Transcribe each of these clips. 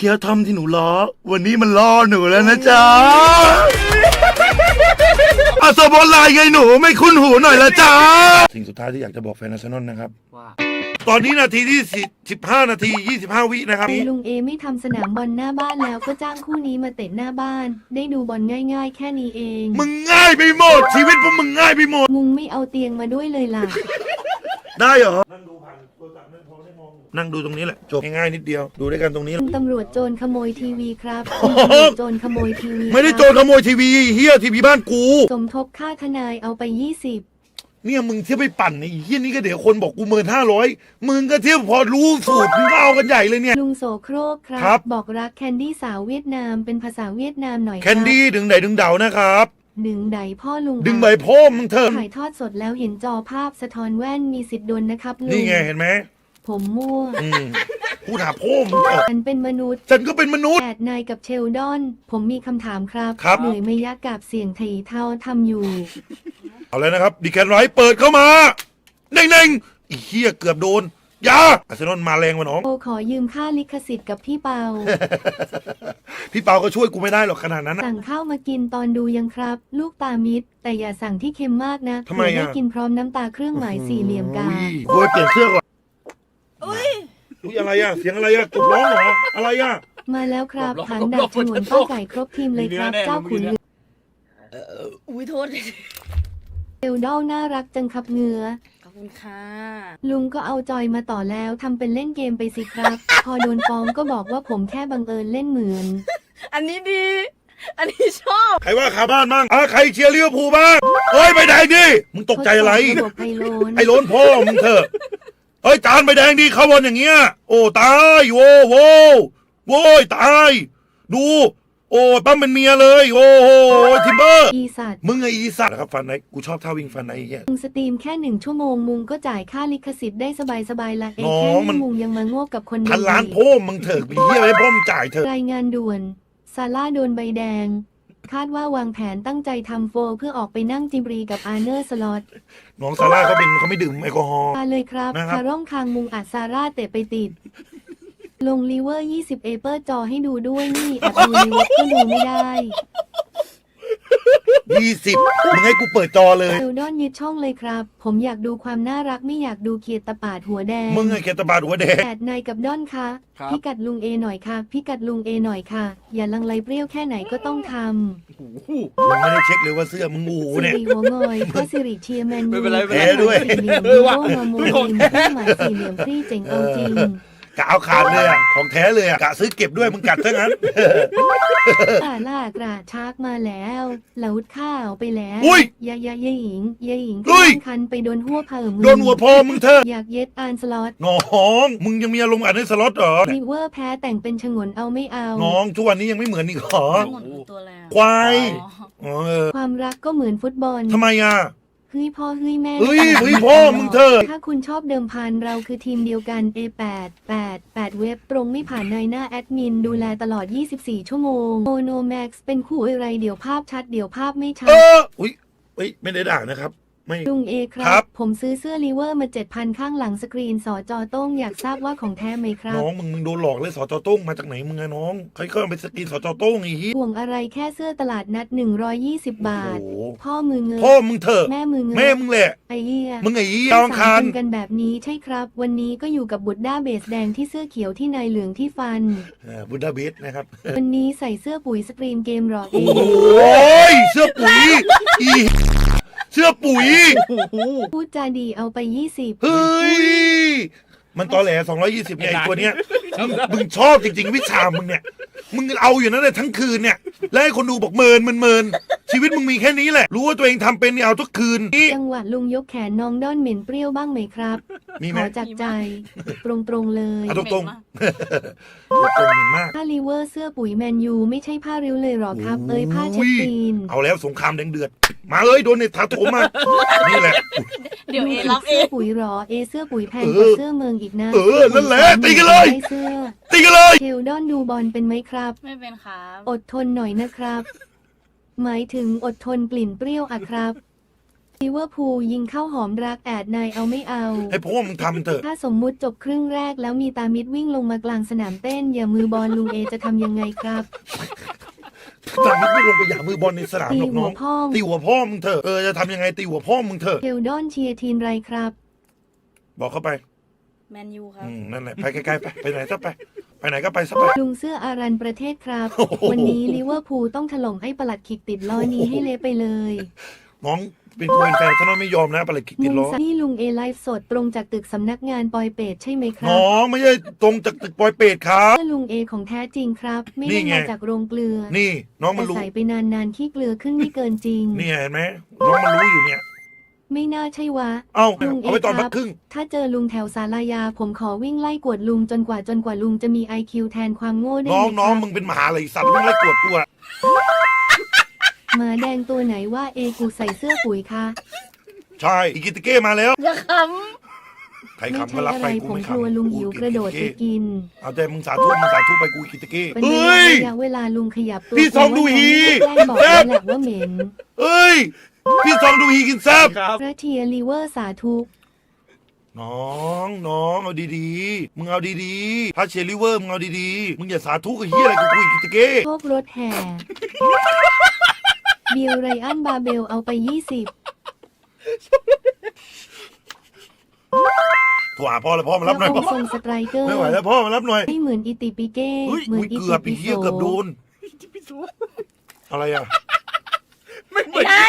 คียวทอมที่หนูล้อ วันนี้มันล้อหนูแล้วนะจ๊ะอาสบอลไลน์ไงหนูไม่คุ้นหูหน่อยละจ๊ะสิ่งสุดท้ายที่อยากจะบอกแฟนอาร์เซนอลนะครับว่าตอนนี้นาทีที่สิบห้านาทียี่สิบห้าวินะครับลุงเอไม่ทำสนามบอลหน้าบ้านแล้วก็จ้างคู่นี้มาเตะหน้าบ้าน ได้ดูบอลง่ายๆ แค่นี้เอง มึงง่ายไปหมด ชีวิตพวกมึงง่ายไปหมดมุงไม่เอาเตียงมาด้วยเลยล่ะ ได้เหรอ นั่งดูตรงนี้แหละจบง่ายๆนิดเดียว ดูด้วยกันตรงนี้แหละตำรวจโจรขโมยทีวีครับโอ้โหตำรวจโจรขโมยทีวีไม่ได้โจรขโมยทีวีเฮียทีวีบ้านกูสมทบค่าทนายเอาไป20เนี่ยมึงเที่ยวไปปั่นไอ้เฮียนี่ก็เดี๋ยวคนบอกกูเมินห้าร้อยมึงก็เที่ยวพอรู้สูตรมึงก็เอากันใหญ่เลยเนี่ย ลุงโสโครกครัครับ บอกรักแคนดี้สาวเวียดนามเป็นภาษาเวียดนามหน่อยแคนดี้ดึงไหนดึงเดานะครับ ดึงไดพ่อลุงดึงใบโพมมึงเถอะถ่ายทอดสดแล้วเห็นจอภาพสะท้อนแว่นมีสิทธิ์โดนนะครับลุง นี่ไงเห็นไหม ผมมั่วอืมพูดหาโพมมึงเถอะฉันเป็นมนุษย์ฉันก็เป็นมนุษย์แอดนายกับเชลดอน ผมมีคำถามครับครับ เหนื่อยไหม่ยักกับเสียงไทยเท่าทำอยู่ เอาเลยนะครับดีแคนไรท์เปิดเข้ามาเน่งๆไอ้เฮียเกือบโดนอยาอาร์เซนอลมาแรงวะน้อง โอขอยืมค่าลิขสิทธิ์กับพี่เปา พี่เปาก็ช่วยกูไม่ได้หรอกขนาดนั้นนะ สั่งข้าวมากินตอนดูยังครับ ลูกตามิดแต่อย่าสั่งที่เค็มมากนะทำไมอะเดี๋ยวได้กินพร้อมน้ำตาเครื่องหมายสี่เหลี่ยมกาอุ้ยโวยเปลี่ยนเสื้อก่อน อุ้ยอะไรอะเสียงอะไรอะกดร้องเหรอ อะไรอะมาแล้วครับหลบๆถังหลดับบๆฉนวนหลบๆป้าไก่ครบทีมเลยครับมีเนื้อแน่เจ้าขุนมีเนื้อเอออุ้ยโทษเอลดอลน่ารักจังครับเหงือขอบคุณค่ะ ลุงก็เอาจอยมาต่อแล้วทำเป็นเล่นเกมไปสิครับ พอโดนฟ้องก็บอกว่าผมแค่บังเอิญเล่นเหมือน อันนี้ดี อันนี้ชอบ ใครว่าขาบ้านบ้างอะใครเชียร์ลิเวอร์พูลบ้าง เฮ้ยใบแดงดิ มึงตกใจอะไรทดสอบระบบไอโลนไอ้โลนพ่อมึงเถอะ เฮ้ยจานใบแดงดิเข้าบอลอย่างเงี้ย โอ้ตายโว้โว้โว้ยตาย ดู โอ้ปั้มเป็นเมียเลย โอ้โหทิมเบอร์ อีสัตว์มึงไงอีสัตว์นะครับฟันไหนกูชอบท่าวิ่งฟันไหนเฮียมุงสตรีมแค่หนึ่งชั่วโมงมุงก็จ่ายค่าลิขสิทธิ์ได้สบายสบายๆละเองน้อแค่งมันนี้มุงยังมาโง่กับคนพันล้านดีโพ่มมึงเถอะไปเฮียให้พ่อมงจ่ายเถอะ รายงานด่วนซาร่าโดนใบแดง คาดว่าวางแผนตั้งใจทำโฟลเพื่อออกไปนั่งจิบรีกับอาร์เนอร์สล็อต น้องซาร่าเขาเป็นเขาไม่ดื่มแอลกอฮอล์มาเลยครับนะครับ คาร่องคางมุงอัดซาร่าเตะไปติด ลงลิเวอร์ 20 เอเปอร์จอให้ดูด้วยนี่แอบดูในเว็บก็ดูไม่ได้ ยี่สิบมึงให้กูเปิดจอเลย เอลดอนยึดช่องเลยครับ ผมอยากดูความน่ารักไม่อยากดูเคียดตะปาดหัวแดงมึงไงแกตะบาดหัวแดงแอดนายกับดอนคะครับ พี่กัดลุงเอหน่อยค่ะ พี่กัดลุงเอหน่อยค่ะ อย่าลังไลเปรี้ยวแค่ไหนก็ต้องทโอ้โหมึงไม่ได้เช็คเลยว่าเสื้อมึงอูำสิเนี่ย ริหัวงอยเพราะสิริเชียร์แมนไม่ยูเป็นไรไม่เป็นไรแพ้ด้วย สี่เหลี่ยมเออว่ะโง่มาโมลินเครื่องหมายสี่เหลี่ยมพรี่เจ๋งเอาจริง กะเอาขาดเลยอะของแท้เลยอะกะซื้อเก็บด้วยมึงกัดซะงั้นตาล่ากระชากมาแล้วเหลาข้าวไปแล้วอุ้ยยายายายหญิงยายหญิงอุ้ย คันไปโดนหัวเพิ่มโดนหัวพอมึงเถอะอยากเย็ดอานสล็อตน้องมึงยังมีอารมณ์อ่านในสล็อตเหรอลิเวอร์แพ้แต่งเป็นฉงนเอาไม่เอา น้องทุกวันนี้ยังไม่เหมือนอีกเหรอทั้งหมดคือตัวอะไรอะควาย อ๋อเออความรักก็เหมือนฟุตบอล ทำไมอะ เฮ้ยพ่อเฮ้ยแม่เฮ้ยไม่เฮ้ยต่างพ่อกันมึงหรกเถอะ ถ้าคุณชอบเดิมพันเราคือทีมเดียวกัน A8 8 8เว็บตรงไม่ผ่านในหน้าแอดมิน ดูแลตลอด 24 ชั่วโมงโมโนแม็กซ์เป็นคู่อะไรเดี๋ยวภาพชัดเดี๋ยวภาพไม่ชัเอด ออุ้ยเฮ้ยไม่ได้ด่านะครับ ไม่ ลุงเอคครัรับ บ ผมซื้อเสื้อลีเวอร์มา 7,000 ข้างหลังสกรีนสอจอโต้งอยากทราบว่าของแท้ไหมครับ น้องมึงมึงโดนหลอกเลยสอจอโต้งมาจากไหนมึงอะน้องใครก็เอาไปสกรีนสอจอโต้งไอ้เหี้ยห่วงอะไรแค่เสื้อตลาดนัด 120 บาท โอ้โหพ่อมือเงิน พ่อมึงเถอะแม่มือเงินแม่มึงแหละ ไอ้เหี้ยมึงไอ้เหี้ยดาวอังคารสมนกันแบบนี้ใช่ครับ วันนี้ก็อยู่กับบุตรด้าเบสแดงที่เสื้อเขียวที่นายเหลืองที่ฟันอ่าบุดาเบสนะครับ วันนี้ใส่เสื้อปุ๋ยสตรีมเกมหรอเอโอ้งโหยเสื้อปุ๋ยอี เสื้อปุ๋ยพูดจาดีเอาไป20เฮ้ย มันตอแหล220เนี่ยไอ้ตัวเนี้ยมึงชอบจริง ๆ วิชามึงเนี่ย มึงเอาอยู่นั่นเลยทั้งคืนเนี่ย แล้วให้คนดูบอกเมินมันเมินชีวิตมึงมีแค่นี้แหละ รู้ว่าตัวเองทำเป็นเนี่ยเอาทุกคืนนี่ จังหวะลุงยกแขนน้องด้อนเหม็นเปรี้ยวบ้างไหมครับ มีไหขมอจากใจ ตรงๆเลย เอาตรงๆเหม็นมากตรงเห็นมาก ผ้าลีเวอร์เสื้อปุ๋ยแมนยูไม่ใช่ผ้าริ้วเลยหรอครับโอ้ยเอ้ยผ้าเช็ดตีน เอาแล้วสงครามแดงเดือด มาเอ้ยโดนในถาโถมมา นี่แหละ เดี๋ยวเอรับเอเสื้องปุ๋ยหรอ เอเสื้อปุ๋ยแพงเอกว่าอเสื้อเมืองอีกนะเออนั่นแหละตีกันเลยได้เสื้อตีกันเลย เทลดอนดูบอลเป็นไหมครับ ไม่เป็นครับ อดทนหน่อยนะครับ หมายถึงอดทนกลิ่นเปรี้ยวอะครับลิเวอร์พูลยิงเข้าหอมรักแอดนายเอาไม่เอา ให้พ่อมึงทำเถอะถ้าสมมุติจบครึ่งแรกแล้วมีตามิดวิ่งลงมากลางสนามเต้น อย่ามือบอลลุงเอจะทำยังไงครับ ตามนี้ไม่ลงไปหย่ามือบอลในสนามตีหรอกหัน้วองพ่องตีหัวพ่อมึงเถอะเออจะทำยังไงตีหัวพ่อมึงเถอะเฮลดอนเชียร์ทีมไรครับ บอกเข้าไป แมนยูครับ อืมนั่นแหละไปไกลๆไปไปไหนซะไป ไปไหนก็ไปซะไป ลุงเสื้ออารันประเทศครับ โอ้โห วันนี้ลิเวอร์พูลต้องถล่มให้ประหลัดขิกติดล้อนี้ให้เละไปเลยน้องเป็นกูเป็นแฟนซะน้อยไม่ยอมนะปลาไหลกิกติมุดมล้อซ้ายนี่ลุงเอไลฟ์สดตรงจากตึกสำนักงานปอยเปตใช่ไหมครัน้บองไม่ใช่ตรงจากตึกปอยเป็ดครับ เสื้อลุงเอของแท้จริงครับ ไม่นี่ได้ไง มาจากโรงเกลือนี่น้องมัแต่นรู้ ใส่ไปนานๆขี้เกลือขึ้นไม่เกินจริง นี่เห็นไหมน้องมันรู้อยู่เนี่ย ไม่น่าใช่วะ เอ้าลุงเอเอาไปตอนครัพับกครึ่ง ถ้าเจอลุงแถวสารายา ผมขอวิ่งไล่กวดลุงจนกว่าจนกว่าลุงจะมี IQ แทนความโง่ได้น้องไหมน้องคมึรับงเป็นมหาอะไรสัตว์มึงไล่กวดกูอะหมาแดงตัวไหนว่าเอกูใส่เสื้อปุ๋ยคะใช่อีกิติเก้มาแล้วอย่าขใครไม่ขำก็ใช่รับอะไปไรกูผมไม่กลัวขำลุงหิวกระโดดไปกิน เอาแต่มึงสาธุมึงสาธุไปกูอีกิติเก้เป็นเฮไง้ย ระยะเวลาลุงขยับตัวพี่ซองดูฮีแกล้งบอกแล้วแหละว่าเหม็น เอ้ย พี่ซองดูฮีกินแซบครับ พระเทียรีเวอร์สาธุ น้องน้องเอาดีๆ มึงเอาดีๆถ้าเชยร์ลิเวอร์มึงเอาดีๆ มึงอย่าสาธุกับเฮียอะไรกับกูอีกิติเก้โชครถแห่เบียร์ไรอันบาเบลเอาไป 20โทรหาพ่อแล้วพ่อมารับหน่อยพพ่ระอองค์ทรงสไตรเกอร์ไม่ไหวแล้วพ่อมารับหน่อยไม่เหมือนอิติปิเก้เฮ้ยเหมือนอุ้ยอิเกืติอบปิอีเฮียโสเกือบโดนพี่สัวอะไรอะ ไม่เหำมือนไม่ได้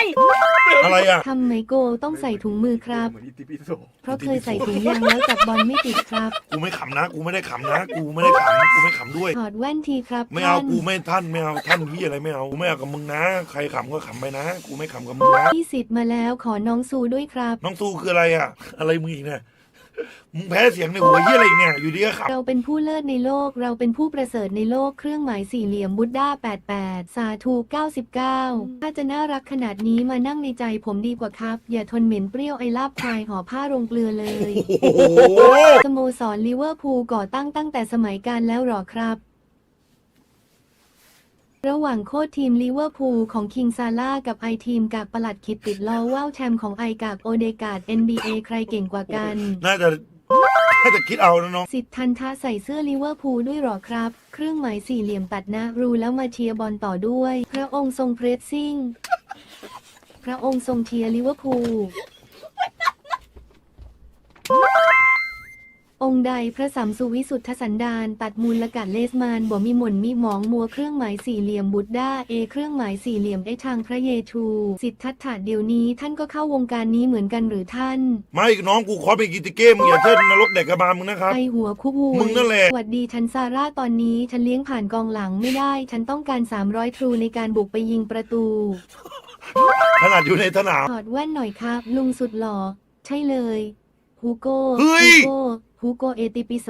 อะไรอะทำไมโกต้องใส่ถุงมือครับ เหมือนอิติปิโสเพราะเคยใส่ถุงยางแล้วจับบอลไม่ติดครับ กูไม่ขำนะ กูไม่ได้ขำนะ กูไม่ได้ขำกูไม่ขำด้วย ถอดแว่นทีครับไม่เอาท่านกูไม่ท่านไม่เอาท่านเฮียอะไรไม่เอากูไม่เอากับมึงนะ ใครขำก็ขำไปนะกูไม่ขำกับมึงนะพี่สิทธิ์มาแล้วขอน้องซูด้วยครับ น้องสู้คืออะไรอะ อะไรมึงอีกเนี่ย มึงแพ้เสียงในหัวเฮียอะไรอีกเนี่ย อยู่ดีก็ขเราเป็นผู้เลิศในโลก เราเป็นผู้ประเสริฐในโลก เครื่องหมายสี่เหลี่ยมบุตด้า88 สาธุ99 ถ้าจะน่ารักขนาดนี้มานั่งในใจผมดีกว่าครับ อย่าทนเหม็นเปรี้ยวไอลาบควายห่อผ้าโรงเกลือเลยำโอ้โห สโมสรลิเวอร์พูลก่อตั้งตั้งแต่สมัยการแล้วหรอครับ ระหว่างโค้ชทีมลิเวอร์พูลของคิงซาร่ากับไอทีมกากประหลัดขิดติดล้อว่าวแชมป์ของไอกากโอเดกาด NBA ใครเก่งกว่ากัน น่าจะน่าจะคิดเอานะน้อง สิทธิ์ทันทาใส่เสื้อลิเวอร์พูลด้วยหรอครับ เครื่องหมายสี่เหลี่ยมตัดหนะรูแล้วมาเชียร์บอลต่อด้วย พระองค์ทรงเพรสซิ่ง พระองค์ทรงเชียร์ลิเวอร์พูล องค์ใดพระสัมสุวิสุทธสันดานตัดมูลละกัดเลสมานบ่มีหม่นมีหมองมัวเครื่องหมายสี่เหลี่ยมบุตด้าเอเครื่องหมายสี่เหลี่ยมไอทางพระเยชูสิทธัตถะเดี๋ยวนี้ท่านก็เข้าวงการนี้เหมือนกันหรือท่าน ไม่น้องกูขอเป็นกิติเก้มึงอย่าเชิดนรกเด็กกระบาลมึงนะครับ ไอหัวคุกหูมึงนั่นแหละ สวัสดีฉันซาร่าตอนนี้ฉันเลี้ยงผ่านกองหลังไม่ได้ ฉันต้องการ 300 ทรูในการบุกไปยิงประตู ขนาดอยู่ในสนาม ถอดแว่นหน่อยครับ ลุงสุดหล่อใช่เลยฮูโก้เฮ้ย ฮูโก้ ฮูโก้เอติปิโซ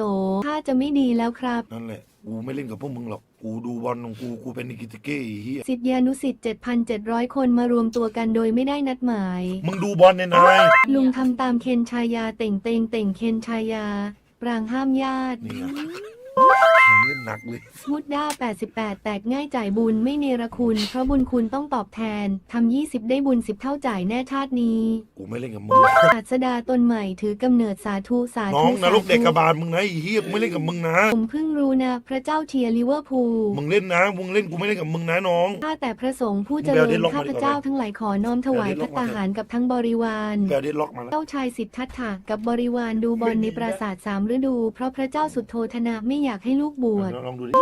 ถ้าจะไม่ดีแล้วครับ นั่นแหละ กูไม่เล่นกับพวกมึงหรอก กูดูบอลของกู กูเป็นกิติเก้ไอ้เฮียสิทธิานุสิทธิ์7,700 คนมารวมตัวกันโดยไม่ได้นัดหมาย มึงดูบอลในนาย ลุงทำตามเคนชายาเต่งเต่งเต่งเคนชายา ปรางห้ามญาติ นี่ไงมึง เล่นหนักเลยมุดด้า 88 แตกง่ายจ่ายบุญไม่เนรคุณเพราะบุญคุณต้องตอบแทนทำ20 ได้บุญ 10 เท่าจ่ายแน่ชาตินี้กูไม่เล่นกับมึงศาสดาตนใหม่ถือกำเนิดสาธุสาน้อธุงนรกเด็กกระบาลมึงนะไอ้เฮียกูไม่เล่นกับมึงนะผมเพิ่งรู้นะ พระเจ้าเชียร์ลิเวอร์พูลมึงเล่นนะมึงเล่นกูไม่เล่นกับมึงนะน้องข้าแต่พระสงฆ์ผู้เจเดี๋ริยวเดี๋ญยวลงมาข้าดีพกว่าเจ้าทั้งหลายขอน้อมถวายเดี๋ยวพเดี๋ยวลงมาระตาหารกับทั้งบริวารแปลเดนล็อกมาแล้วเจ้าชายสิทธัตถะกับบริวารดูบอลในปราสาทสามฤดู เพราะพระเจ้าสุดโทธนะไม่อยากให้ลูกบวชลองดูดิ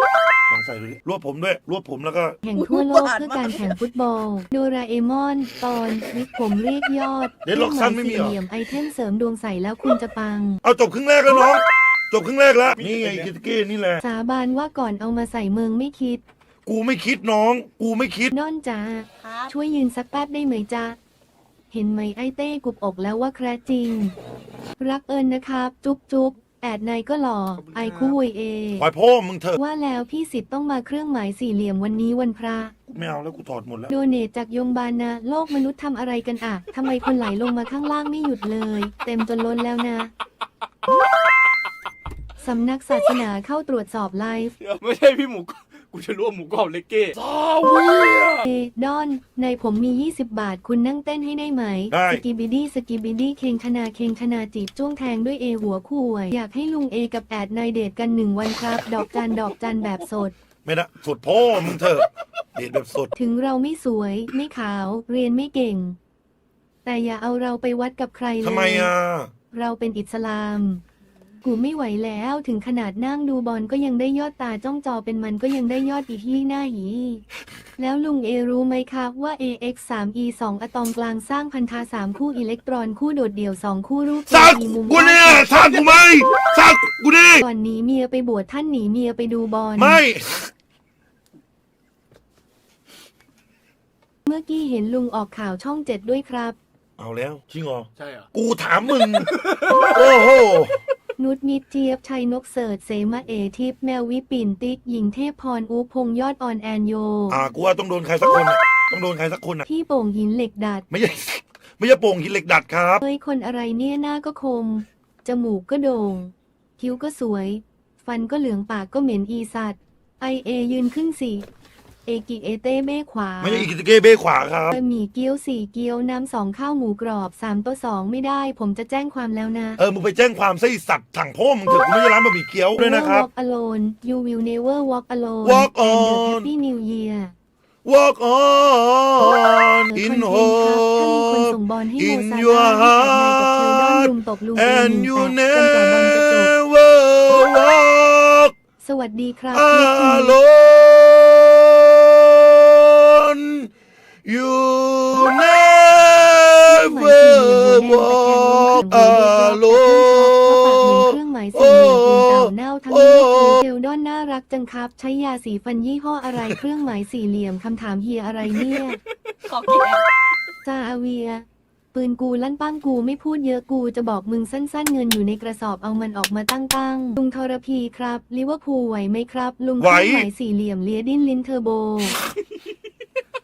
ลองใส่ดูดิ รวบผมด้วย รวบผมแล้วก็ แห่งทั่วโลกเพื่อการแข่งฟุตบอล โดราเอมอนตอนวิกผมเรียกยอดเดดล็อกสั้นไม่มีเหรอสี่เหลี่ยมไอเทมเสริมดวงใสแล้วคุณจะปัง เอาจบครึ่งแรกแล้วน้อง จบครึ่งแรกแล้ว นี่ไงกิติเก้นี่แหละ สาบานว่าก่อนเอามาใส่เมืองไม่คิดกูไม่คิดน้อง กูไม่คิด นอนจ้าครับช่วยยืนสักแป๊บได้ไหมจ๊ะเห็นไหมไอเต้กุบอกแล้วว่าแคร์จริง รักเอิญนะครับ จุ๊บจุ๊บ แอดนายก็หล่อไอคู่วยเอ ปล่อยพ่อมึงเถอะว่าแล้วพี่สิทธิ์ต้องมาเครื่องหมายสี่เหลี่ยมวันนี้วันพระ กูไม่เอาแล้วกูถอดหมดแล้ว โดเนทจากยมบาลนะ โลกมนุษย์ทำอะไรกันอะทำไมคนไหลลงมาข้างล่างไม่หยุดเลย เต็มจนล้นแล้วนะ สำนักศาสนาเข้าตรวจสอบไลฟ์ เดี๋ยวไม่ใช่พี่หมูกู จะรู้ว่าหมูกรอบเลกเก้ซาเวีย เอดอน ในผมมี 20 บาทคุณนั่งเต้นให้ได้ไหม ได้ สกิบิดี้สกิบิดี้เคงชนาเคงชนาจีบจ้วงแทงด้วยเอหัวคู่วย อยากให้ลุงเอกับแอดนายเดทกันหนึ่งวันครับ ดอกจันดอกจันแบบสด ไม่ได้สดพ่อมึงเถอะเดทแบบสดถึงเราไม่สวย ไม่ขาว เรียนไม่เก่ง แต่อย่าเอาเราไปวัดกับใครเลยทำไมอะ เราเป็นอิสลาม กูไม่ไหวแล้วถึงขนาดนั่งดูบอลก็ยังได้ยอดตาจ้องจอเป็นมันก็ยังได้ยอดอีที่หน้าหีแล้วลุงเอรู้ไหมครับว่า AX 3 E 2 อะตอมกลางสร้างพันธะ3คู่อิเล็กตรอนคู่โดดเดี่ยว2คู่รูปสร้างมีมุมกูเนี่ยสร้างกูไหมสร้างกูดิก่อนหนีเมียไปบวชท่านหนีเมียไปดูบอลไม่ เมื่อกี้เห็นลุงออกข่าวช่องเจ็ดด้วยครับ เอาแล้วจริงเหรอใช่เหรอกูถามมึง โอ้โห นุชนิดเจี๊ยบชัยนกเสิร์ชเสมาเอทิพย์แมววิปิ่นติ๊กหญิงเทพพรอูพงษ์ยอดออนแอนโย อ่ากูว่าต้องโดนใครสักคนอะต้องโดนใครสักคนอะพี่โป่งหินเหล็กดัดไม่ใช่ไม่ใช่โป่งหินเหล็กดัดครับ เฮ้ยคนอะไรเนี่ยหน้าก็คม จมูกก็โด่ง คิ้วก็สวย ฟันก็เหลืองปากก็เหม็นอีสัตว์ไอเอยืนขึ้นสิ เอกิเอเต้เบ้ขวาไม่ใช่อีกิตเก้เบ้ขวาครับบะหมี่เกี๊ยวสี่เกี๊ยวน้ำสองข้าวหมูกรอบสามโต๊ะสองไม่ได้ ผมจะแจ้งความแล้วนะเออมึงไปแจ้งความไส้สัตว์ถังพ่อมึงเถอะกูไม่ใช่ร้านบะหมี่เกี๊ยวด้วยนะครับ walk alone you will never walk alone Walk and the on happy new year Walk on เออ in คอนเทนต์ครับถ้ามีคน hope ส่งบอลให้โม in ซา your ลาห์ให้แอดนายกับเชลดอน heart ลุมตบลุงเอ and ห you นึ่งแปดจนกว่าบอลจะจบ never walk สวัสดีครับ alone you never walk เครื่องหมายสี่เหลี่ยมปุ่มเต่าเน่าทั้งนี้เชลดอนน่ารักจังครับ ใช้ยาสีฟันยี่ห้ออะไร เครื่องหมายสี่เหลี่ยมคำถามเฮียอะไรเนี่ยขอกินซาอาเวีย ปืนกูลั่นปั้งกูไม่พูดเยอะกูจะบอกมึงสั้นๆ เงินอยู่ในกระสอบเอามันออกมาตั้งตั้งๆลุงทรพีครับลิเวอร์พูลไหวไหมครับ ลุงไหวเครื่องหมายสี่เหลี่ยมเลียดินลินเทอร์โบ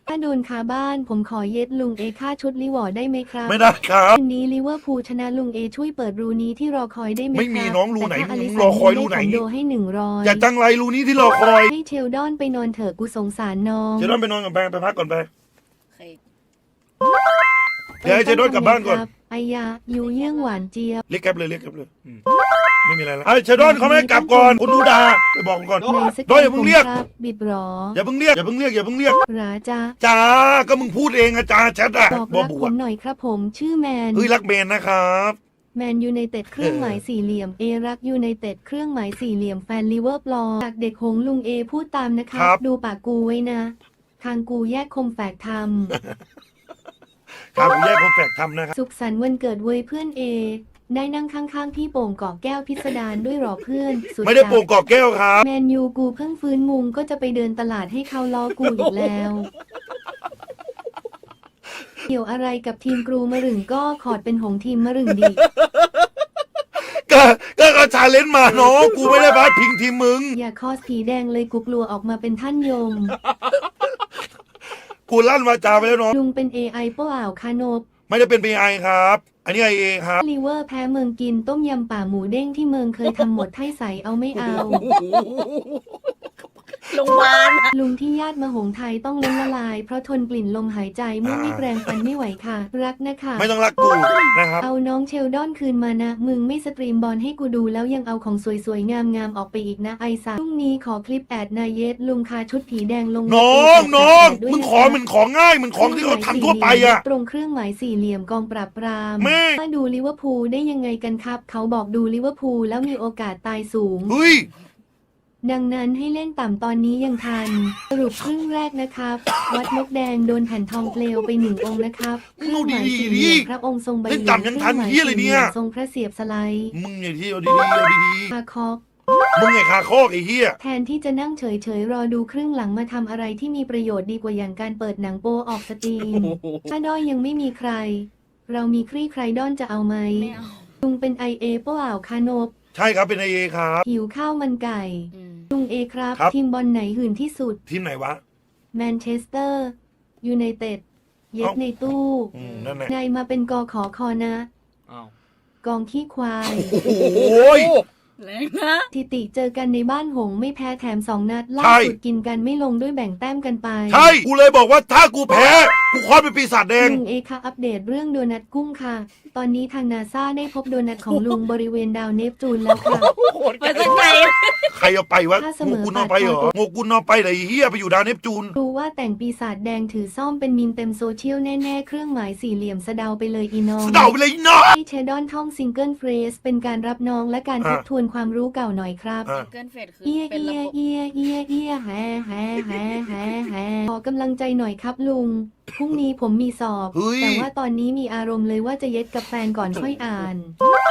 ถ้าโดนคาบ้านผมขอเย็ดลุงเอค่าชุดลิวอร์ได้ไหมครับไม่ได้ครับคืนนี้ลิเวอร์พูลชนะลุงเอช่วยเปิดรูนี้ที่รอคอยได้ไหมไม่มีครับน้องรูไหนแต่ถ้ามึงลิสัรอคอยรูไหนด้ของโดให้หนึ่งร้อยอย่าจังไรรูนี้ที่รอคอยให้เชลดอนไปนอนเถอะกูสงสารน้อง เจดอนไปนอนกับแปงไปพักก่อนไปเคยเดี๋ยวให้เจดอนกลับบ้านก่อนครับ ไอยาอยู่เยี่ยงหวานเจี๊ยบเรียกแก๊ปเลยเรียกแก๊ปเลยอืมไม่มีอะไรแล้วไอ้เชดอนเขาไม่ให้กลับก่อนคุณดูดาไปบอกมันก่อน ในสโดยอย่าเพิ่งเรียกผมครับบิดหรออย่าเพิ่งเรียกอย่าเพิ่งเรียกอย่าเพิ่งเรียกหราจ้าจ้าก็มึงพูดเองอะจ้าแชทอะบอกบอรักบผวมหน่อยครับผมชื่อแมน เฮ้ยรักเมนนะครับ แมนยูไนเต็ดเครื่องหมายสี่เหลี่ยมเอรักยูไนเต็ดเครื่องหมายสี่เหลี่ยมแฟนลิเวอร์ปลอจากเด็กหงส์ลุงเอพูดตามนะครัครับ ดูปากกูไว้นะคางกูแยกคมแฝกท ครับผมแยกคนแปลกทำนะครับำสุขสันต์วันเกิดเว้ยเพื่อนเอ ได้นั่งข้างๆพี่โป่งเกาะแก้วพิสดารด้วยหรอเพื่อน สุไม่ได้โป่งกอกแก้วครับ แมนยูกูเพิ่งฟื้นมุงก็จะไปเดินตลาดให้เขาล้อกูอีกแล้ว เกี่ยวอะไรกับทีมกรูมะรึงก็ขอดเป็นหงทีมมะรึงดี ก็ก็ก็ชาเลนจ์มาน้อง กูไม่ได้พาดพิงทีมมึง อย่าคอสผีแดงเลยกูกลัวออกมาเป็นท่านยม กูลั่นวาจาไปแล้วน้องลุงเป็น AI เป้าอ่าวคานบไม่ได้เป็นพีไอครับ อันนี้ไอเอครับ ลิเวอร์แพ้เมืองกินต้มยำป่าหมูเด้งที่เมืองเคยทำหมดให้ใสเอาไม่เอา โรงพยาบาลอะลุงที่ญาติมาหงไทยต้องล้มละลาย เพราะทนกลิ่นลมหายใจเมื่อไม่แปรงฟันไม่ไหวค่ะ รักนะคะ ไม่ต้องรักกูนะครับ เอาน้องเชลดอนคืนมานะ มึงไม่สตรีมบอลให้กูดูแล้วยังเอาของสวยๆ งามๆ ออกไปอีกนะไอซาพรุ่งนี้ขอคลิปแอดนายเยสลุงคาชุดผีแดงลงน้องในน้องด้วยมึงนะขอมันของง่ายมึงของที่เขาทำทั่วไปอะตรงเครื่องหมายสี่เหลี่ยมกองปราบปรามแม่มาดูลิเวอร์พูลได้ยังไงกันครับ เขาบอกดูลิเวอร์พูลแล้วมีโอกาสตายสูงเฮ้ย ดังนั้นให้เล่นต่ำตอนนี้ยังทัน สรุปครึ่งแรกนะครับ วัดนกแดงโดนแผ่นทองเปลวไปหนึ่งองค์นะครับเครื่องหมายสี่เหลี่ยมพระองค์ทรงใบเหเล่ลืนต่ำยังทันครื่องหมาเหี้ยเลยเนี่ยสี่หมทรงพระเสียบสไลด์มึงอย่าที่เอาดีๆเอาดีคาคอกๆมึงไงคาคอกไอ้เหี้ยแทนที่จะนั่งเฉยๆ รอดูครึ่งหลังมาทำอะไรที่มีประโยชน์ดีกว่าอย่างการเปิดหนังโปออกสตรีมถ้าด้อยยังไม่มีใคร เรามีคลี่ใครด้อนจะเอาไหมไม่เอาลุงเป็นไอเอเปล่าคานบใช่ครับเป็นไอเอครับหิวข้าวมันไก่อืม ลุงเอครับ ครับ ทีมบอลไหนหื่นที่สุด ทีมไหนวะ แมนเชสเตอร์ยูไนเต็ดเย็ดเอ้า ในตู้ อืมนั่นแหละนายมาเป็นกอขอคอนะ อ้าวกองขี้ควาย โอ้โหแรงนะ ทิติเจอกันในบ้านหงส์ไม่แพ้แถมสองนัดล่าใช่ สุดกินกันไม่ลงด้วยแบ่งแต้มกันไป ใช่ กูเลยบอกว่าถ้ากูแพ้ กูคลอดเป็นปีศาจแดงลุงเอค่ะอัปเดตเรื่องโดนัทกุ้งค่ะ ตอนนี้ทางนาซาได้พบโดนัทของลุงบริเวณดาวเนปจูนแล้วค่ะโคตรไปไกลสักไงใครเอาไปวะถ้าเสโงมอกุลเอาไปเหรอปากกาโงกุลเอาไปไหนเฮียไปอยู่ดาวเนปจูน รู้ว่าแต่งปีศาจแดงถือซ่อมเป็นมีมเต็มโซเชียลแน่ๆ เครื่องหมายสี่เหลี่ยมสะเดาไปเลยอีน้อง สะเดาไปเลยอีน้อง ให้เชดอนท่องซิงเกิลเฟรสเป็นการรับน้องและการทบอะทวนความรู้เก่าหน่อยครับ อะ เกินเฟดคือเอียเป็นเอีระยบบ เอียเอียเอียแฮแฮแฮแฮแฮขอกำลังใจหน่อยครับลุง พรุ่งนี้ผมมีสอบ เฮ้ย แต่ว่าตอนนี้มีอารมณ์เลยว่าจะเย็ดกับแฟนก่อนค่อยอ่าน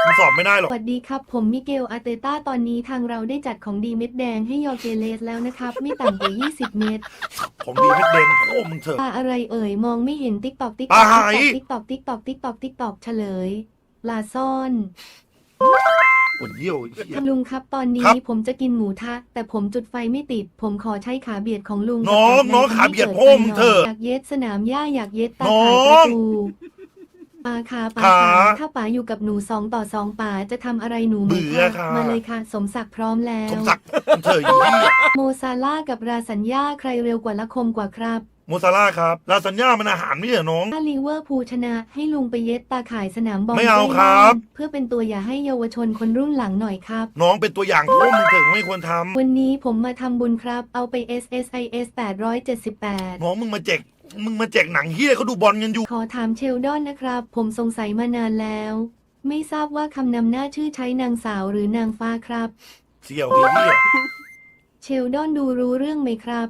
มึงสอบไม่ได้หรสอกวัสดีครับ ผมมิเกลอาร์เตต้าตอนนี้ทางเราได้จัดของดีเม็ดแดงให้ยอร์เกเลสแล้วนะครับ ไม่ต่ำกว่า 20 เม็ดของดีเม็ดแดงโอ้มึงเถอะ ปลาอะไรเอ่ย มองไม่เห็นติ๊กตอกติ๊กปลาไหาย ติ๊กตอกติ๊กตอกติ๊กตอกติ๊กตอกเฉลยปลาซ่อน ปวดเยี่ยวไอ้เหี้ย ลุงครับตอนคนี้รับ ผมจะกินหมูทะ แต่ผมจุดไฟไม่ติด ผมขอใช้ขาเบียดของลุงน้องกับน้องแรงขาเบียดทำให้พ่อมึงเถอะอยากเย็ดสนามหญ้าอยากเย็ดตาน้ข่ายองประตูปาขาปาขาขาถ้าป๋าอยู่กับหนูสองต่อสองป๋าจะทำอะไรหนูไหมเบื่อคะค่ะ มาเลยค่ะ สมศักดิ์พร้อมแล้วสมศักดิ์มึงเถอะไอ้เหี้ย โมซาล่ากับราสัญญาใครเร็วกว่าละคมกว่าครับโมซาร่าครับลาซานญ่ามันอาหารไม่ใช่เหรอน้อง ถ้าลิเวอร์พูลชนะให้ลุงไปเย็ดตาข่ายสนามบอลไม่เอาใกล้ครับานเพื่อเป็นตัวอย่าให้เยาวชนคนรุ่นหลังหน่อยครับ น้องเป็นตัวอย่างพ่อมึงเถอะไม่ควรทำวันนี้ผมมาทำบุญครับ เอาไป SSIS 878 น้องมึงมาแจกมึงมาแจกหนังเฮียเขาดูบอลกันอยู่ ขอถามเชลดอนนะครับ ผมสงสัยมานานแล้ว ไม่ทราบว่าคำนำหน้าชื่อใช้นางสาวหรือนางฟ้าครับ เสี่ยวไอ้เฮียเชลดอนดูรู้เรื่องไหมครับ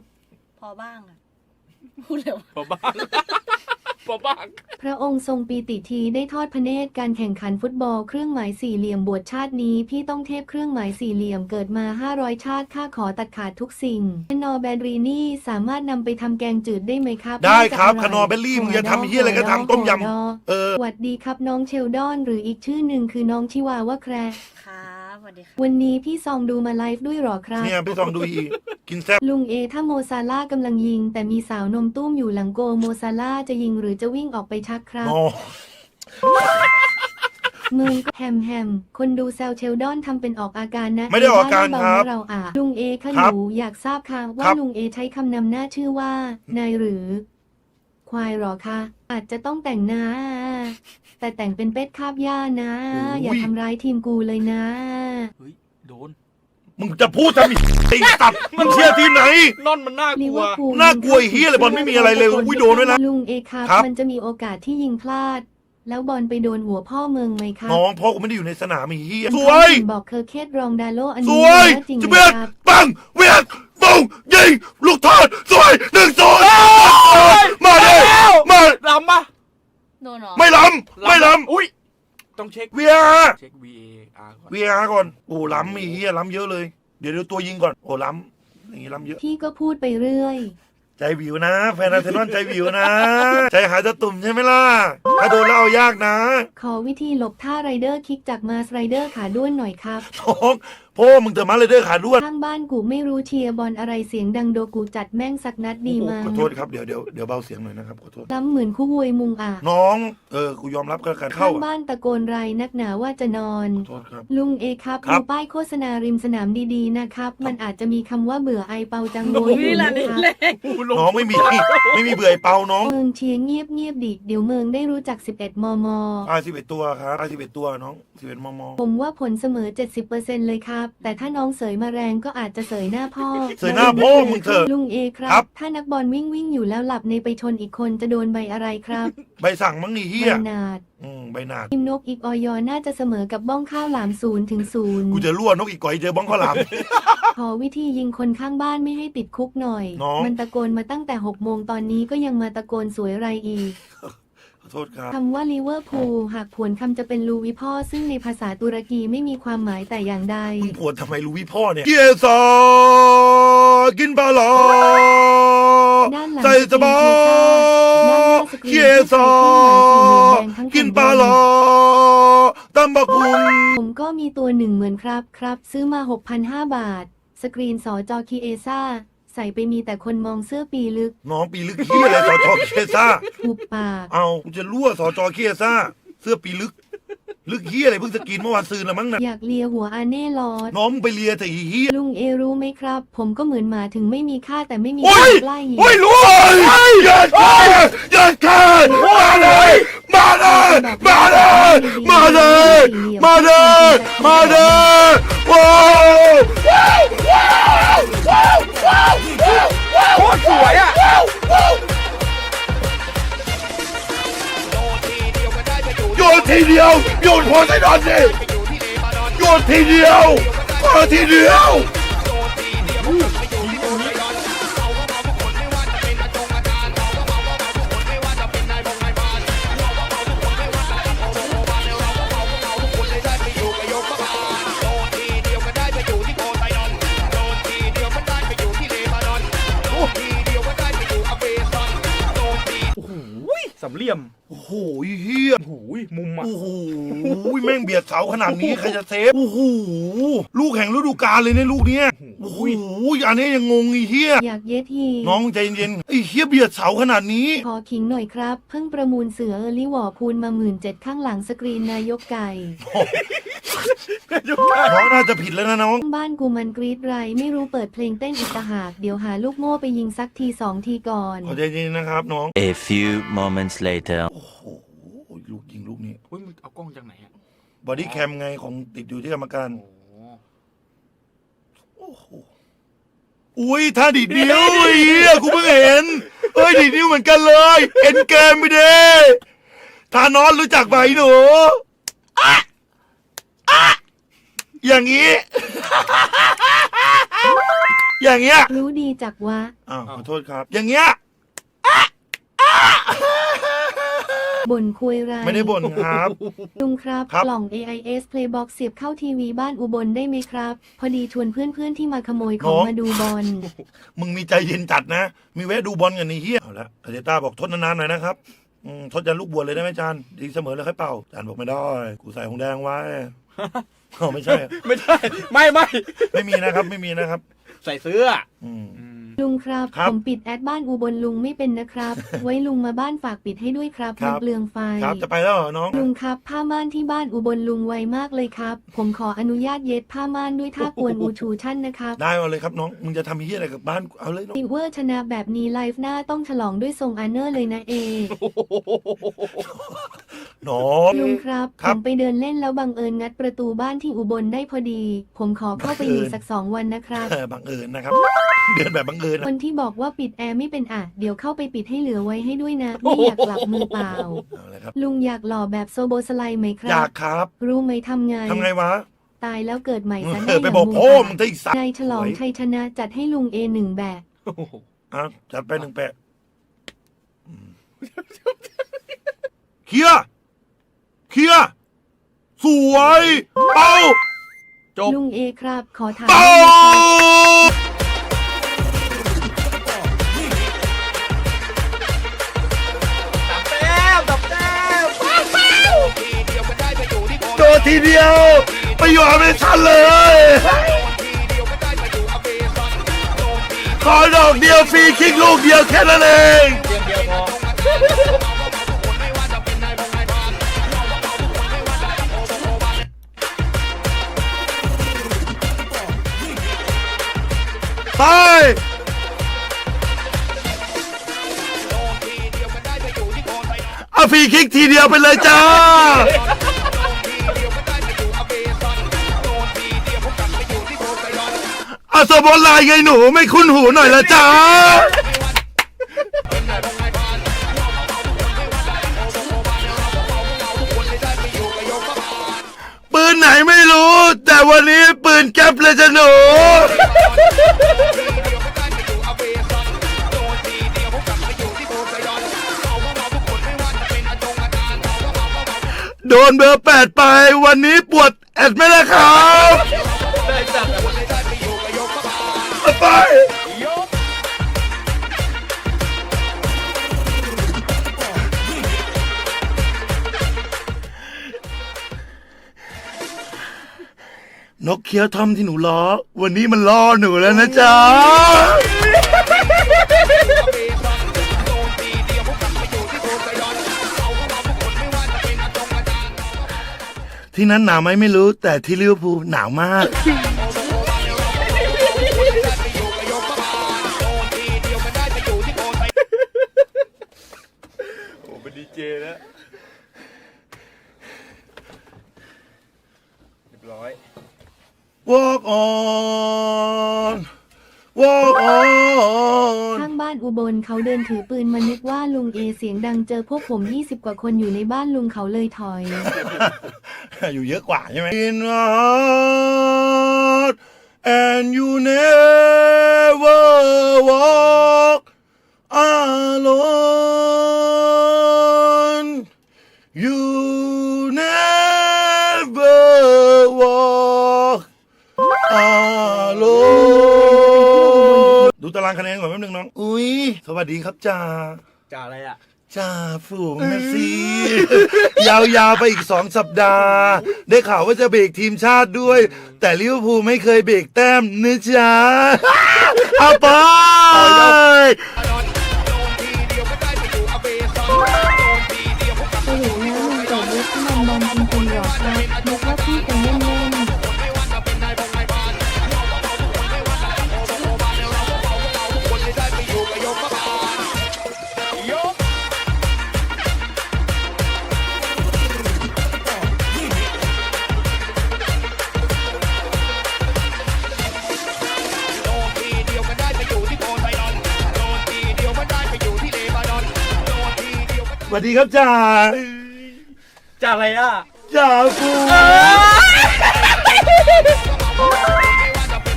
พอบ้างอะ พูดเร็วพอบ้างพอบ้างพระองค์ทรงปีติทีได้ทอดพระเนตรการแข่งขันฟุตบอลเครื่องหมายสี่เหลี่ยมบวชชาตินี้ พี่ต้องเทพเครื่องหมายสี่เหลี่ยมเกิดมา 500 ชาติข้าขอตัดขาดทุกสิ่งนอร์แบนรีนี่สามารถนำไปทำแกงจืดได้ไหมครับได้ครับน่าคจะนอร์เบลลี่มึงจะทำเฮียอะไรก็ทำต้มยำ เออ สวัสดีครับน้องเชลดอน หรืออีกชื่อหนึ่งคือน้องชิวาว่าแครครับส วัสดีค่ะวันนี้พี่ซองดูมาไลฟ์ด้วยเหรอครับเนี่ยพี่ซองดูอีกกินแซ่บลุงเอถ้าโมซาล่ากำลังยิง แต่มีสาวนมตุ้มอยู่หลังโกโมซาล่าจะยิงหรือจะวิ่งออกไปชักครับน้องมึงก็แฮมแฮมคนดูแซวเชลดอนทำเป็นออกอาการนะไม่ได้ออกอาการเบครับนะเราอะลุงเอค่ะคหรับนูอยากทราบค่ะว่าครับลุงเอใช้คำนำหน้าชื่อว่านายหรือ ควายเหรอคะ อาจจะต้องแต่งนะ แต่แต่งเป็นเป็ดคาบหญ้านะอย่าทำร้ายทีมกูเลยนะ เฮ้ย โดน มึงจะพูดทำไมไอ้ตับมันเชียร์ทีมไหน นอนมันน่ากลิลัเวว อร์พูลน่ากลัวไอ้เหี้ยเลยบอลไม่มีอะไรเลยอุ้ยโดนด้วยนะลุงเอครับครับ มันจะมีโอกาสที่ยิงพลาด แล้วบอลไปโดนหัวพ่อเมืองไหมครับน้องพ่อกูไม่ได้อยู่ในสนามไอ้เฮียสวย บอกเคอร์เคสรองดาโลอันสนี้วยว่าจริงจะไหมเบียดครับปังเวียดปุ้ งยิงลูกโทษสวยหนึ่งศูนย์มาดิมาลำปะโดนเหรอไม่ล้ำไม่ล้อุ้ยต้องเช็คำเวียเช็ค VAR ก่อนเวียก่อนโอ้ล้ำไอ้เฮียล้ำเยอะเลย เดี๋ยวเดี๋ยวตัวยิงก่อนโอ้ล้ำอย่างงี้ล้ำเยอะ พี่ก็พูดไปเรื่อย ใจวิวนะ แฟนอาร์เซนอลใจวิวนะ ใจหายจะตุ่มใช่ไหมล่ะถ้าโดนแล้วเอายากนะขอวิธีหลบท่าไรเดอร์คิกจากมาสไรเดอร์ขาด้วนหน่อยครับท้อง พ่อมึงเติมมาเลยเด้อขาด้วนข้างบ้านกูไม่รู้เชียร์บอลอะไรเสียงดังโดกูจัดแม่งสักนัดดีมั้งขอโทษครับเดี๋ยวเดี๋ยวเดี๋ยวเบาเสียงหน่อยนะครับขอโทษล้ำเหมือนคู่มวยมุงอะน้องเออกูยอมรับก็การเข้าข้างอะ บ้านตะโกนไรนักหนาว่าจะนอน ขอโทษครับ ลุงเอครับครัดูบป้ายโฆษณาริมสนามดีๆนะครับ มันอาจจะมีคำว่าเบื่อไอเปาจังโวยอุ้อยยู่ละนะนี่ครับแรงน้องไม่มีไม่มีเบื่อไอ้เปาน้องเมืองเชียร์เงียบเงียบๆดิเดี๋ยวเมืองได้รู้จัก 11 มม อาสิบเอ็ดตัวครับอาสิบเอ็ดตัวน้องสิบเอ็ดมมผมว่าผลเสมอ 70%เลยครับแต่ถ้าน้องเสยมาแรงก็อาจจะเสยหน้าพ่อเสยหน้าพ่อมึงเถอะลุงเอครัครับ บ ถ้านักบอลวิ่งวิ่งอยู่แล้วหลับในไปชนอีกคนจะโดนใบอะไรครับใบสั่งมั้งไอ้เฮีใบยนาดอืมใบหนาดทีมนกอีกออยน่าจะเสมอกับบ้องข้าวหลามศูนย์ถึงศูนย์กูจะรั่วนกอีกก่อยเจอบ้องข้าวหลาม ขอวิธียิงคนข้างบ้านไม่ให้ติดคุกหน่อย น้อง มันตะโกนมาตั้งแต่6โมงตอนนี้ก็ยังมาตะโกนสวยไรอีก ขอโทษครับ คำว่าลิเวอร์พูลหากผวนคำจะเป็นลูวิพ่อ ซึ่งในภาษาตุรกีไม่มีความหมายแต่อย่างใด มึงปวดทำไมรู้วิพ่อเนี่ย เกียซากินปลาหลาด้านหลังใส่สบาด้านหน้าสกรีนเกียซากินปลาหลาตำบักหุงผมก็มีตัวหนึ่งเหมือนครับครับ ซื้อมา 6,500 บาท สกรีนสอจอคีเอซ่า ใส่ไปมีแต่คนมองเสื้อปีลึกน้องปีลึกเฮียอะไรสอจอเคียซ่า หุบปากเอากูจะรั่วสอจอเคียซ่า เสื้อปีลึก ลึกเฮียอะไรเพิ่งสกินเมื่อวานซืนละมั้งนะอยากเลียหัวอาเน่ลอด น้องมึงไปเลียแต่อีเฮียลุงเอรู้ไหมครับ ผมก็เหมือนหมาถึงไม่มีค่าแต่ไม่มีโอ้ยไล่หิวโอ้ยรู้เลยอย่าฆ่าอย่าฆ่ามาเลย มาเลย มาเลย มาเลย มาเลย มาเลย ว้าวว้าวว้าว ว้าวว้าวว้าวโคตรสวยอะ โยนทีเดียวโยนโพไซดอนสิโยนทีเดียวโยนทีเดียว สำเลียม โอ้โหเฮียโอ้โหมุมอะ โอ้โหแม่งเบียดเสาขนาดนี้ใครจะเซฟโอ้โหลูกแห่งฤดูกาลเลยเนี่ยลูกเนี้ยโอ้โหอันนี้ยังงงอีเฮียอยากเย็ดทีน้องใจเย็นๆไอ้เฮียเบียดเสาขนาดนี้ขอขิงหน่อยครับ เพิ่งประมูลเสือเออร์ลี่วอร์พูลมาหมื่นเจ็ดข้างหลังสกรีนนายกไก่น้องน่าจะผิดแล้วนะน้อง บ้านกูมันกรีดไร ไม่รู้เปิดเพลงเต้นอีกต่างหาก เดี๋ยวหาลูกโม่ไปยิงสักทีสองทีก่อนขอใจเย็นๆนะครับน้อง A few moments later. โอ้โหลูกยิงลูกนี้อุ้ยมึงเอากล้องจากไหนอะบอดี้แคมไงของติดอยู่ที่กรรมการ โอ้โหโอ้โหอุ้ยท่าดีดนิ้วไอ้เฮียกูเพิ่งเห็นเอ้ยดีดนิ้วเหมือนกันเลยเอ็นเกมไปเด้ทานอสรู้จักไหมหนูอะอะอย่างนี้ อย่างเงี้ยรู้ดีจักวะอ้าวขอโทษครับ อย่างเงี้ย บ่นคุยไรไม่ได้บ่นครับ ลุงครับครับ กล่อง AIS Playbox เสียบเข้าทีวีบ้านอุบลได้ไหมครับ พอดีชวนเพื่อนๆที่มาขโมยของมาดูบอล มึงมีใจเย็นจัดนะ มีแวะดูบอลกันนี่เฮียเอาละอาเดต้าบอกทดนานๆหน่อยนะครับอืมทดยันลูกบัวเลยได้ไหมจานดีเสมอเลยค่อยเป่าจานบอกไม่ได้ กูใส่หงแดงไว้อ๋อไม่ใช่ ไม่ใช่ไม่ไม่ไม่มีนะครับ ไม่มีนะครับ ใส่เสื้ออืมอืม ลุงครับ ครับผมปิดแอดบ้านอุบลลุงไม่เป็นนะครับ ไว้ลุงมาบ้านฝากปิดให้ด้วยครับครัมันบเปลืองไฟ ครับจะไปแล้วเหรอน้อง ลุงครับ ผ้าม่านที่บ้านอุบลลุงไวมากเลยครับ ผมขออนุญาตเย็ดผ้าม่านด้วยท่ากวนอูชูชั่นนะครับได้เอาเลยครับน้องมึงจะทำเฮียอะไรกับบ้านกูเอาเลยน้องซิเวอร์ชนะแบบนี้ไลฟ์หน้าต้องฉลองด้วยทรงอันเนอร์เลยนะเอ น้องลุงครับคผรับ มไปเดินเล่นแล้วบังเอิญงัดประตูบ้านที่อุบลได้พอดี ผมขอเข้าไปอยู่บังเอิญสักสองวันนะครับ เออบังเอิญนะครับ เดินแบบบังเอิญคนะนที่บอกว่าปิดแอร์ไม่เป็นอะ เดี๋ยวเข้าไปปิดให้เหลือไว้ให้ด้วยนะ ไม่อยากกลับมือเปล่า เอาเลยครับ ลุงอยากหล่อแบบโซโบสไลด์ไหมคอรัยาบกครับรู้ไหมทำไง ทำไงวะตายแล้วเกิดใหม่ซะเออไปบอกพ่อมึงที่สัตว์นายฉลองชัยชนะจัดให้ลุงเอหนึ่งแบบ โอ้โหอะจัดไปหนึ่งแปะอืมเคลียร์ เคลียร์สวยเป้าจบลุงเอครับ ขอถามเป้าได้ไหมครับดับแต้มดับแต้มโดนทีเดียว ไปอยู่อเมชันเลย ขอดอกเดียวฟรีคิกลูกเดียวแค่นั้นเองเพียงเดียวพอ ไปเอาฟรีคิกทีเดียวไปเลยจ้า อาสบอลลายไงหนูไม่คุ้นหูหน่อยละจ้า ปืนไหนไม่รู้ แต่วันนี้ปืนแก๊ปเลยจ้ะหนู ดนเบอร์แปดไป วันนี้ปวดแอดไหมล่ะครับได้จัดอะไปนกเคี้ยวทอมที่หนูล้อ วันนี้มันล่อหนูแล้วนะจ๊ะ ที่นั้นหนาวไหมไม่รู้ แต่ที่ลิเวอร์พูลหนาวมาก โอ้เป็นดีเจแล้วเรียบร้อย walk on walk on ข้างบ้านอุบลเขาเดินถือปืนมานึกว่าลุงเอเสียงดังเจอพวกผม 20 กว่าคนอยู่ในบ้านลุงเขาเลยถอย อยู่เยอะกว่าใช่ไหม In my heart and you never walk alone you never walk alone ดูตารางคะแนนก่อนแป๊บนึงน้อง อุ้ยสวัสดีครับจ่าจ่าอะไรอะจ่าฝูงนะสิยาวๆไปอีกสองสัปดาห์ ได้ข่าวว่าจะเบรกทีมชาติด้วย แต่ลิเวอร์พูลไม่เคยเบรกแต้มนะจ๊ะเอาไปสรุปแล้วลุงเกิดเว็บพนันบอลจริงๆหรอครับนึกว่าพี่เป็นเล่น วัสดีครับจ่าจ่าอะไรอะจ่าฝูงๆแต่จากแพ้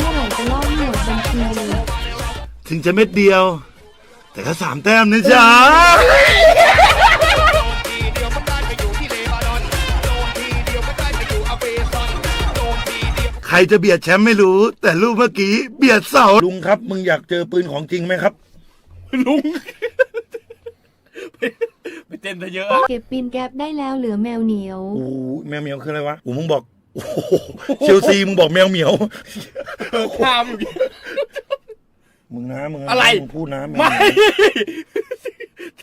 เมื่อไหร่จะล่อหมดบัญชีถึงจะเม็ดเดียว แต่ก็สามแต้มนะจ๊ะใครจะเบียดแชมป์ไม่รู้ แต่ลูกเมื่อกี้เบียดเสาลุงครับ มึงอยากเจอปืนของจริงไหมครับ ลุง ไปเต้นซะเยอะอะเก็บปีนแก๊ปได้แล้วเหลือแมวเหนียว โอ้โหแมวเหมียวคืออะไรวะโอ้มึงบอกโอ้โหเชลซีมึงบอกแมวเหมียวข้ามอยู่มึงนะมึงนอะไร มึงพูดนะแมวไม่เหมียว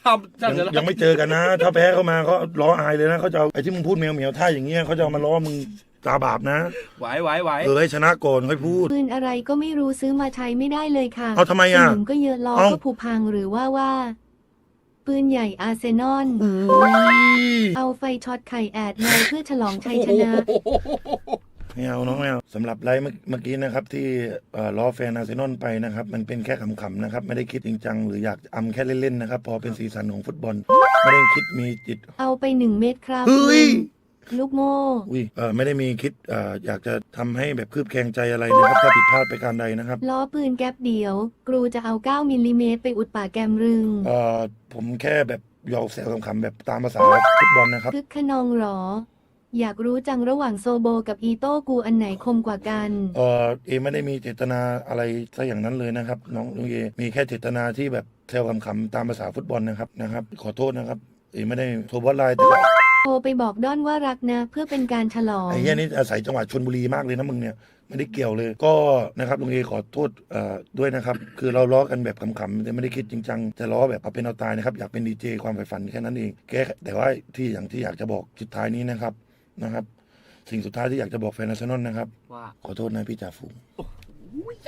ทำยังทำจะยังไม่เจอกันนะ ถ้าแพ้เข้ามาเขาล้ออายเลยนะเขาจะเอาไอ้ที่มึงพูดแมวเหมียวท่าอย่างเงี้ยเขาจะเอามาล้อมึงตาบาปนะไหวไหวไหวเออให้ชนะก่อนค่อยพูด ปืนอะไรก็ไม่รู้ซื้อมาใช้ไม่ได้เลยค่ะเอาทำไมอะสนิมก็เยอะล้อเอ้า ก็ผุพังหรือว่าว่า ปืนใหญ่อาร์เซนอล เอาไฟช็อตไข่แอดมาเพื่อฉลองชัยชนะ ไม่เอาน้องไม่เอาสำหรับไลฟ์เมื่อเมื่อกี้นะครับ ที่เอ่อล้อแฟนอาร์เซนอลไปนะครับ มันเป็นแค่ขำๆนะครับ ไม่ได้คิดจริงจังหรืออยากอำแค่เล่นๆนะครับ พอเป็นสีสันของฟุตบอล ไม่ได้คิดมีจิต เอาไปหนึ่งเม็ดครับ เฮ้ย ลูกโม่อุ้ยเออไม่ได้มีคิดเอ่ออยากจะทำให้แบบคืบแคลงใจอะไรนะครับถ้าผิดพลาดไปการใดนะครับล้อปืนแก๊ปเดียว กรูจะเอา 9มิลลิเมตรไปอุดป่าแกมรึงเอ่อผมแค่แบบหยอกแซวขำๆแบบตามภาษาฟุตบอลนะครับ คึกขนองหรอ อยากรู้จังระหว่างโซโบกับอีโต้กูอันไหนคมกว่ากัน เออเอไม่ได้มีเจตนาอะไรซะอย่างนั้นเลยนะครับ น้องลุงเอมีแค่เจตนาที่แบบแซวขำๆตามภาษาฟุตบอลนะครับนะครับ ขอโทษนะครับ เอไม่ได้โทรบอลไลน์แต่ว่าโท รไปบอกด้อนว่ารักนะ เพื่อเป็นการฉลอง ไอ้เหี้ยนี่อาศัยจังหวัดชนบุรีมากเลยนะมึงเนี่ยไม่ได้เกี่ยวเลย ก็นะครับลุงเอขอโทษเอ่อด้วยนะครับ คือเราล้อกันแบบขำๆแต่ไม่ได้คิดจริงจังจะล้อแบบเอาเป็นเอาตายนะครับ อยากเป็นดีเจความใฝ่ฝันแค่นั้นเองแกแต่ว่าที่อย่างที่อยากจะบอกสุดท้ายนี้นะครับนะครับ สิ่งสุดท้ายที่อยากจะบอกแฟนอาร์เซนอลนะครับ ว่า ขอโทษนะพี่จ่าฝูง อุ้ยใจ